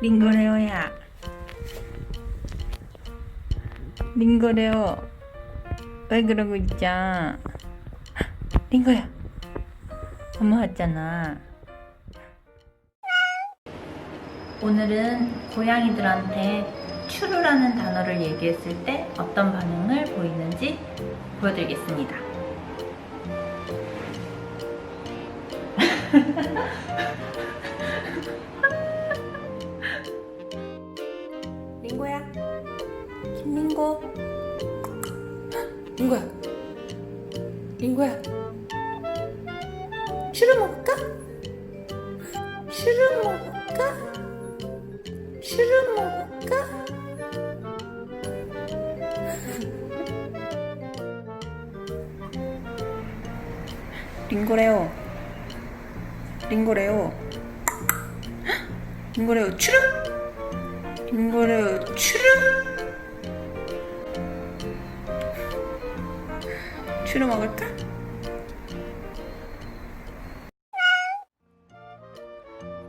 링거레오야. 링거레오. 왜 그러고 있자? 링거야. 엄마 왔잖아. 오늘은 고양이들한테 추루라는 단어를 얘기했을 때 어떤 반응을 보이는지 보여드리겠습니다. 링고야. 김링고. 링고야. 링고야. 슈루 먹을까? 슈루 먹을까? 슈루 먹을까? 링고래요. 링고래요. 링고래요. 추루? 링고래요. 추루? 추루 먹을까?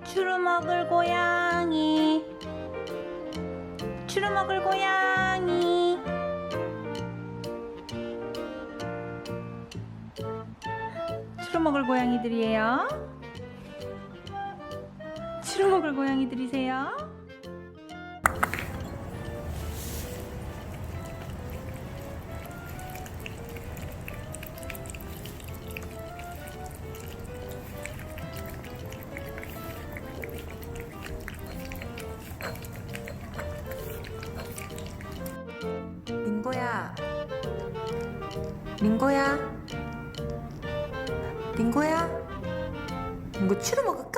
추루 먹을 고양이. 추루 먹을 고양이. 추루 먹을 고양이들이에요. 추루 먹을 고양이들이세요. 링고야. 링고야. 링고야. 링고 추루 먹을까?